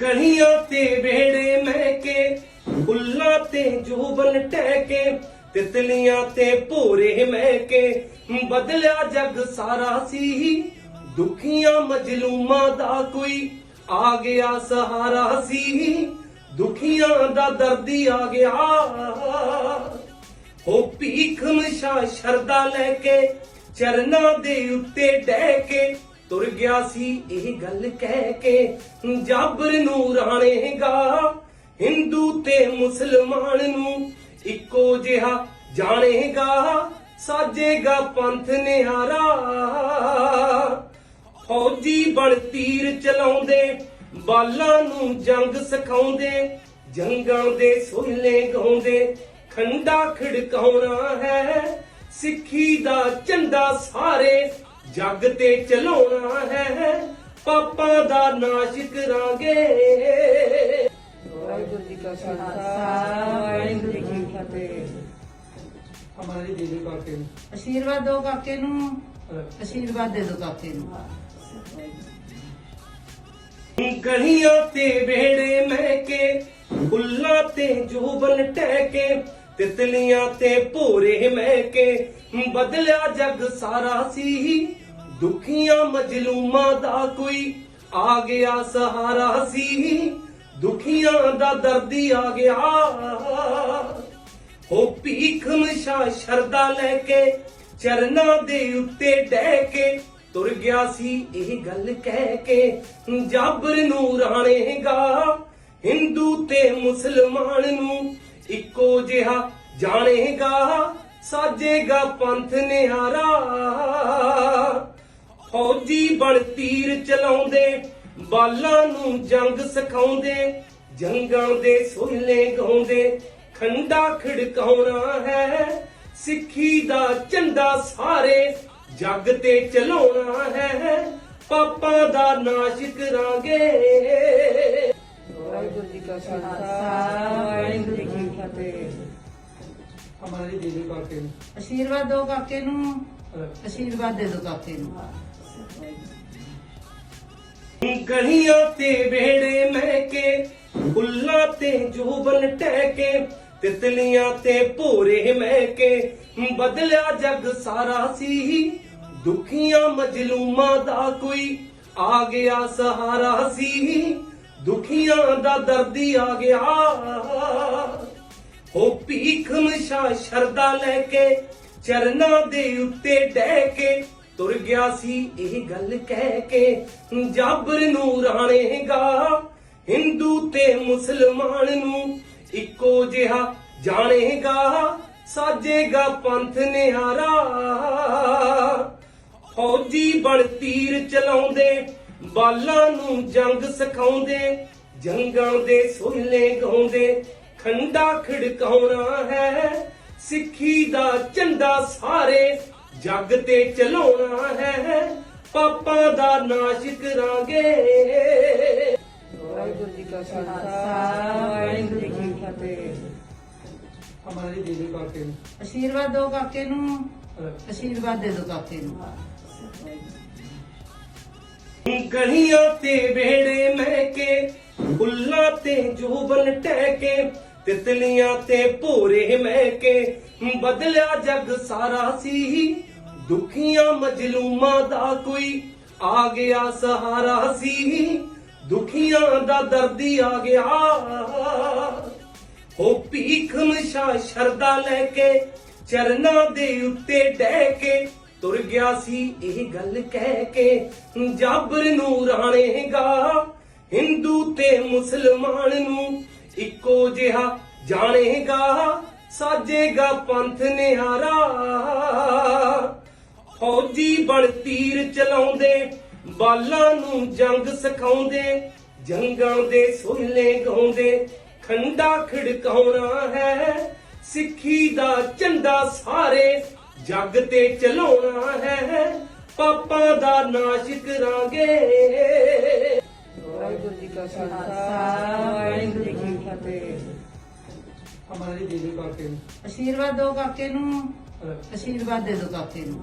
ਗਲੀਆਂ ਤੇ ਵੇੜੇ ਮਹਿਕੇ, ਫੁੱਲਾਂ ਤੇ ਜੋਬਨ ਟਹਿਕੇ, ਤਿਤਲੀਆਂ ਤੇ ਭੋਰੇ ਮਹਿਕੇ। ਬਦਲਿਆ ਜਗ ਸਾਰਾ ਸੀ, ਦੁਖੀਆਂ ਮਜਲੂਮਾਂ ਦਾ ਕੋਈ ਆ ਗਿਆ ਸਹਾਰਾ ਸੀ। ਦੁਖੀਆਂ ਦਾ ਦਰਦੀ ਆ ਗਿਆ। ਹੋ ਭੀਖ ਮਸ਼ਾ ਸ਼ਰਦਾ ਲੈ ਕੇ, ਚਰਨਾਂ ਦੇ ਉੱਤੇ ਡਹਿ ਕੇ ਤੁਰ ਗਿਆ ਸੀ ਇਹ ਗੱਲ ਕਹਿ ਕੇ, ਜਾਬਰ ਨੂੰ ਰਾਣੇਗਾ ਹਿੰਦੂ ਤੇ ਮੁਸਲਮਾਨ ਨੂੰ ਇੱਕੋ ਜਿਹਾ ਜਾਣੇਗਾ। ਸਾਜੇਗਾ ਪੰਥ ਨਿਹਾਰਾ। ਫੌਜੀ ਬਣ ਤੀਰ ਚਲਾਉਂਦੇ, ਬਾਲਾਂ ਨੂੰ ਜੰਗ ਸਿਖਾਉਂਦੇ, ਜੰਗਾਂ ਦੇ ਸੋਹਲੇ ਗਾਉਂਦੇ। ਖੰਡਾ ਖੜਕਾਉਣਾ ਹੈ, ਸਿੱਖੀ ਦਾ ਝੰਡਾ ਸਾਰੇ ਜੱਗ ਤੇ ਚਲਾਉਣਾ ਹੈ। ਪਾਪਾਂ ਦਾ ਨਾਸ਼ ਕਰਾਂਗੇ। ਵਾਹਿਗੁਰੂ ਜੀ ਕਾ ਖਾਲਸਾ ਵਾਹਿਗੁਰੂ ਜੀ ਕੀ ਫਤਿਹ। ਹਮਾਰੇ ਦੀਦੀ ਕਾਕੇ ਨੂੰ। ਆਸ਼ੀਰਵਾਦ ਦਿਓ ਕਾਕੇ ਨੂੰ ਆਸ਼ੀਰਵਾਦ ਦੇ ਦਿਓ ਕਾਕੇ ਨੂੰ। ਗਲੀਆਂ ਤੇ ਵੇੜੇ ਮਹਿਕੇ ਫੁੱਲਾਂ ਤੇ ਜੋਬਨ ਟਹਿਕੇ ਤਿਤਲੀਆਂ ਤੇ ਭੋਰੇ ਮਹਿਕੇ ਬਦਲਿਆ ਜਗ ਸਾਰਾ ਸੀ। ਦੁਖੀਆਂ ਮਜਲੂਮਾਂ ਦਾ ਕੋਈ ਆ ਗਿਆ ਸਹਾਰਾ ਸੀ। ਦੁਖੀਆਂ ਦਾ ਦਰਦੀ ਆ ਗਿਆ। ਹੋ ਭੀਖ ਮਸ਼ਾ ਸ਼ਰਦਾ ਲੈ ਕੇ ਚਰਨਾਂ ਦੇ ਉੱਤੇ ਡਹਿ ਕੇ ਤੁਰ ਗਿਆ ਸੀ ਇਹ ਗੱਲ ਕਹਿ ਕੇ। ਜਾਬਰ ਨੂੰ ਰਾਣੇਗਾ ਹਿੰਦੂ ਤੇ ਮੁਸਲਮਾਨ ਨੂੰ ਇੱਕੋ ਜਿਹਾ ਜਾਣੇਗਾ। ਸਾਜੇਗਾ ਪੰਥ ਨਿਹਾਰਾ। ਫੌਜੀ ਬਣ ਤੀਰ ਚਲਾਉਂਦੇ ਬਾਲਾਂ ਨੂੰ ਜੰਗ ਸਿਖਾਉਂਦੇ ਜੰਗਾਂ ਦੇ ਸੋਹਲੇ ਗਾਉਂਦੇ। ਖੰਡਾ ਖੜਕਾਉਣਾ ਹੈ ਸਿੱਖੀ ਦਾ ਝੰਡਾ ਸਾਰੇ ਜੱਗ ਤੇ ਚਲਾਉਣਾ ਹੈ। ਪਾਪਾਂ ਦਾ ਨਾਸ਼ ਕਰਾਂਗੇ ਵਾਹਿਗੁਰੂ ਜੀ ਕਾ ਖਾਲਸਾ ਵਾਹਿਗੁਰੂ ਜੀ ਕੀ ਫਤਿਹ। ਹਮਾਰੇ ਦੀਦੀ ਕਾਕੇ ਨੂੰ। ਆਸ਼ੀਰਵਾਦ ਦਿਓ ਕਾਕੇ ਨੂੰ ਆਸ਼ੀਰਵਾਦ ਦੇ ਦਿਓ ਕਾਕੇ ਨੂੰ। ਗਲੀਆਂ ਤੇ ਵੇੜੇ ਮਹਿਕੇ, ਫੁੱਲਾਂ ਤੇ ਜੋਬਨ ਟਹਿਕੇ, ਤਿਤਲੀਆਂ ਤੇ ਭੋਰੇ ਮਹਿਕੇ। ਬਦਲਿਆ ਜਗ ਸਾਰਾ ਸੀ, ਦੁਖੀਆਂ ਮਜਲੂਮਾਂ ਦਾ ਕੋਈ ਆ ਗਿਆ ਸਹਾਰਾ ਸੀ। ਦੁਖੀਆਂ ਦਾ ਦਰਦੀ ਆ ਗਿਆ। ਹੋ ਭੀਖ ਮਸ਼ਾ ਸ਼ਰਦਾ ਲੈ ਕੇ, ਚਰਨਾਂ ਦੇ ਉੱਤੇ ਡਹਿ ਕੇ ਤੁਰ ਗਿਆ ਸੀ ਇਹ ਗੱਲ ਕਹਿ ਕੇ। ਜਾਬਰ ਨੂੰ ਰਾਣੇਗਾ ਹਿੰਦੂ ਤੇ ਮੁਸਲਮਾਨ ਨੂੰ ਇੱਕੋ ਜਿਹਾ ਜਾਣੇਗਾ ਸਾਜੇਗਾ ਪੰਥ ਨਿਹਾਰਾ। ਫੌਜੀ ਬਣ ਤੀਰ ਚਲਾਉਂਦੇ, ਬਾਲਾਂ ਨੂੰ ਜੰਗ ਸਿਖਾਉਂਦੇ, ਜੰਗਾਂ ਦੇ ਸੋਹਲੇ ਗਾਉਂਦੇ। ਖੰਡਾ ਖੜਕਾਉਣਾ ਹੈ, ਸਿੱਖੀ ਦਾ ਝੰਡਾ ਸਾਰੇ ਜੱਗ ਤੇ ਚਲਾਉਣਾ ਹੈ। ਪਾਪਾਂ ਦਾ ਨਾਸ਼ ਕਰਾਂਗੇ। ਵਾਹਿਗੁਰੂ ਜੀ ਕਾ ਖਾਲਸਾ ਵਾਹਿਗੁਰੂ ਜੀ ਕੀ ਫਤਿਹ। ਹਮਾਰੇ ਦੀਦੀ ਕਾਕੇ ਨੂੰ। ਆਸ਼ੀਰਵਾਦ ਦਿਓ ਕਾਕੇ ਨੂੰ। ਆਸ਼ੀਰਵਾਦ ਦੇ ਦਿਓ ਕਾਕੇ ਨੂੰ। ਗਲੀਆਂ ਤੇ ਵੇੜੇ ਮਹਿਕੇ ਫੁੱਲਾਂ ਤੇ ਜੋਬਨ ਟਹਿਕੇ ਤਿਤਲੀਆਂ ਤੇ ਭੋਰੇ ਮਹਿਕੇ ਬਦਲਿਆ ਜਗ ਸਾਰਾ ਸੀ। ਦੁਖੀਆਂ ਮਜਲੂਮਾਂ ਦਾ ਕੋਈ ਆ ਗਿਆ ਸਹਾਰਾ ਸੀ। ਦੁਖੀਆਂ ਦਾ ਦਰਦੀ ਆ ਗਿਆ। ਹੋ ਭੀਖ ਮਸ਼ਾ ਸ਼ਰਦਾ ਲੈ ਕੇ ਚਰਨਾਂ ਦੇ ਉੱਤੇ ਡਹਿ ਕੇ ਤੁਰ ਗਿਆ ਸੀ ਇਹ ਗੱਲ ਕਹਿ ਕੇ। ਜਾਬਰ ਨੂੰ ਰਾਣੇਗਾ ਹਿੰਦੂ ਤੇ ਮੁਸਲਮਾਨ ਨੂੰ ਇੱਕੋ ਜਿਹਾ ਜਾਣੇਗਾ। ਸਾਜੇਗਾ ਪੰਥ ਨਿਹਾਰਾ। ਫੌਜੀ ਬਣ ਤੀਰ ਚਲਾਉਂਦੇ ਬਾਲਾਂ ਨੂੰ ਜੰਗ ਸਿਖਾਉਂਦੇ ਜੰਗਾਂ ਦੇ ਸੋਹਲੇ ਗਾਉਂਦੇ ਖੰਡਾ ਖੜਕਾਉਣਾ ਹੈ ਸਿੱਖੀ ਦਾ ਝੰਡਾ ਸਾਰੇ ਜੱਗ ਤੇ ਚਲਾਉਣਾ ਹੈ ਪਾਪਾਂ ਦਾ ਨਾਸ਼ ਕਰਾਂਗੇ ਵਾਹਿਗੁਰੂ ਜੀ ਕਾ ਖਾਲਸਾ ਵਾਹਿਗੁਰੂ ਜੀ ਕੀ ਫਤਿਹ। ਹਮਾਰੇ ਦੀਦੀ ਕਾਕੇ ਨੂੰ। ਆਸ਼ੀਰਵਾਦ ਦਿਓ ਕਾਕੇ ਨੂੰ ਆਸ਼ੀਰਵਾਦ ਦੇ ਦਿਓ ਕਾਕੇ ਨੂੰ।